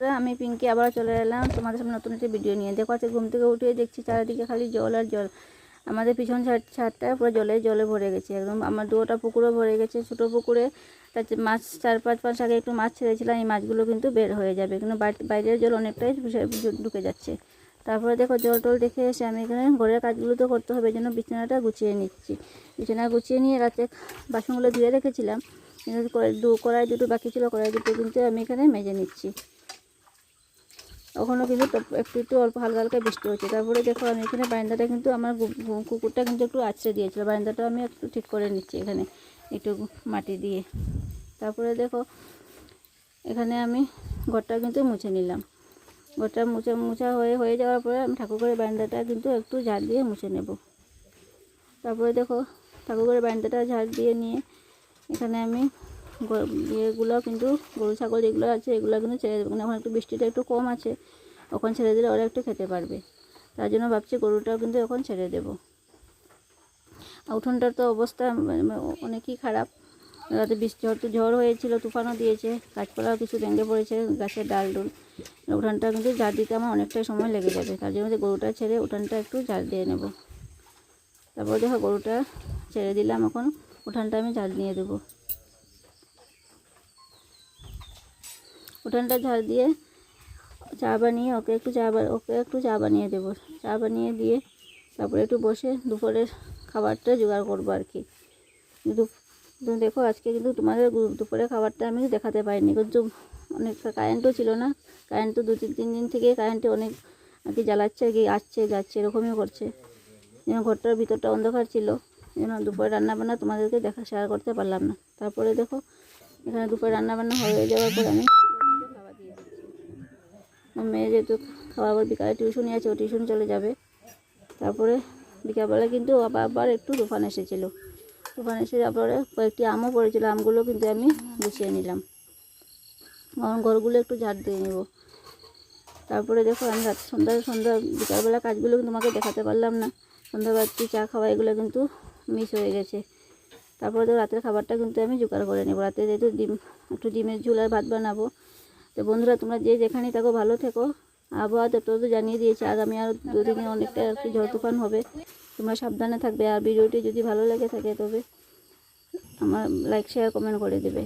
আমি পিঙ্কি আবার চলে এলাম তোমাদের সামনে নতুন একটি ভিডিও নিয়ে। দেখো আজকে ঘুম থেকে উঠে দেখছি চারিদিকে খালি জল আর জল। আমাদের পিছন ছাদ, ছাদটা পুরো জলে জলে ভরে গেছে একদম। আমার দুটা পুকুরও ভরে গেছে, ছোটো পুকুরে। তার মাছ চার পাঁচ মাস আগে একটু মাছ ছেড়েছিলাম, এই মাছগুলো কিন্তু বের হয়ে যাবে। কিন্তু বাইরের জল অনেকটাই ঢুকে- যাচ্ছে। তারপরে দেখো জল টল দেখে এসে আমি এখানে ঘরের কাজগুলো তো করতে হবে জন্য বিছানাটা গুছিয়ে নিচ্ছি। বিছানা গুছিয়ে নিয়ে রাতে বাসনগুলো ধুয়ে রেখেছিলাম। কিন্তু কড়াই দুটো বাকি ছিল, কড়াই দুটো কিন্তু আমি এখানে মেজে নিচ্ছি। ওখানেও কিন্তু একটু একটু অল্প হালকা হালকা বৃষ্টি হচ্ছে। তারপরে দেখো আমি এখানে বারান্দাটা কিন্তু আমার কুকুরটা কিন্তু একটু আছড়ে দিয়েছিল। বারান্দাটা আমি একটু ঠিক করে নিচ্ছি এখানে একটু মাটি দিয়ে। তারপরে দেখো এখানে আমি ঘরটা কিন্তু মুছে নিলাম। ঘরটা মুছে, মুছা হয়ে হয়ে যাওয়ার পরে আমি ঠাকুরঘরের করে বারান্দাটা কিন্তু একটু ঝাড় দিয়ে মুছে নেব। তারপরে দেখো ঠাকুর করে বারান্দাটা ঝাড় দিয়ে নিয়ে এখানে আমি ইয়েগুলো কিন্তু গরু, ছাগল যেগুলো আছে, এগুলো কিন্তু ছেড়ে দেবো। কারণ এখন একটু বৃষ্টিটা একটু কম আছে, ওখানে ছেড়ে দিলে ওরা একটু খেতে পারবে। তার জন্য ভাবছি গরুটাও কিন্তু এখন ছেড়ে দেবো। উঠোনটার তো অবস্থা মানে অনেকই খারাপ। রাতে বৃষ্টি, হয়তো ঝড় হয়েছিল, তুফানও দিয়েছে, গাছপালাও কিছু ভেঙে পড়েছে, গাছের ডাল ডুল। উঠানটা কিন্তু ঝাড় দিতে আমার অনেকটাই সময় লেগে যাবে। তার জন্য গরুটা ছেড়ে উঠানটা একটু ঝাড় দিয়ে নেব। তারপর দেখো গরুটা ছেড়ে দিলাম, এখন উঠানটা আমি ঝাড় দিয়ে দেবো। উঠানটা ঝাড় দিয়ে চা বানিয়ে ওকে একটু চা ওকে একটু চা বানিয়ে দেবো। চা বানিয়ে দিয়ে তারপরে একটু বসে দুপুরের খাবারটা জোগাড় করব আর কি। দেখো, আজকে কিন্তু তোমাদের দুপুরের খাবারটা আমি দেখাতে পারিনি কিন্তু অনেক কারেন্টও ছিল না। কারেন্ট তো দু তিন তিন দিন থেকে কারেন্টে অনেক আর কি জ্বালাচ্ছে, আর কি আসছে, যাচ্ছে, এরকমই করছে। যেন ঘরটার ভিতরটা অন্ধকার ছিল যেন দুপুরে রান্নাবান্না তোমাদেরকে দেখা শেয়ার করতে পারলাম না। তারপরে দেখো, এখানে দুপুরে রান্নাবান্না হয়ে যাওয়ার পর আমি খাওয়া দিয়ে দিচ্ছি আমার মেয়ে যেহেতু খাওয়া আবার বিকালে টিউশনই আছে, ও টিউশন চলে যাবে। তারপরে বিকালবেলা কিন্তু আবার আবার একটু তুফান এসেছিল। তুফান এসে যাওয়ার পরে কয়েকটি আমও পড়েছিল, আমগুলো কিন্তু আমি গুছিয়ে নিলাম। এখন ঘরগুলো একটু ঝাড় দিয়ে নেব। তারপরে দেখো আমি রাত সন্ধ্যা সন্ধ্যা বিকালবেলা কাজগুলো কিন্তু তোমাকে দেখাতে পারলাম না। সন্ধ্যাবাতি চা খাওয়া, এগুলো কিন্তু মিস হয়ে গেছে। তারপরে তো রাতের খাবারটা কিন্তু আমি জোগাড় করে নেব। রাতে যেহেতু ডিম, একটু ডিমের ঝুল আর ভাত বানাবো তো বন্ধুরা, তোমরা যে যেখানেই থাকো, ভালো থেকো। আবহাওয়া দপ্তর তো জানিয়ে দিয়েছে, আগামী আর দুদিনে অনেকটা আর কি ঝড় তুফান হবে। তোমরা সাবধানে থাকবে, আর ভিডিওটি যদি ভালো লেগে থাকে তবে আমার লাইক শেয়ার কমেন্ট করে দেবে।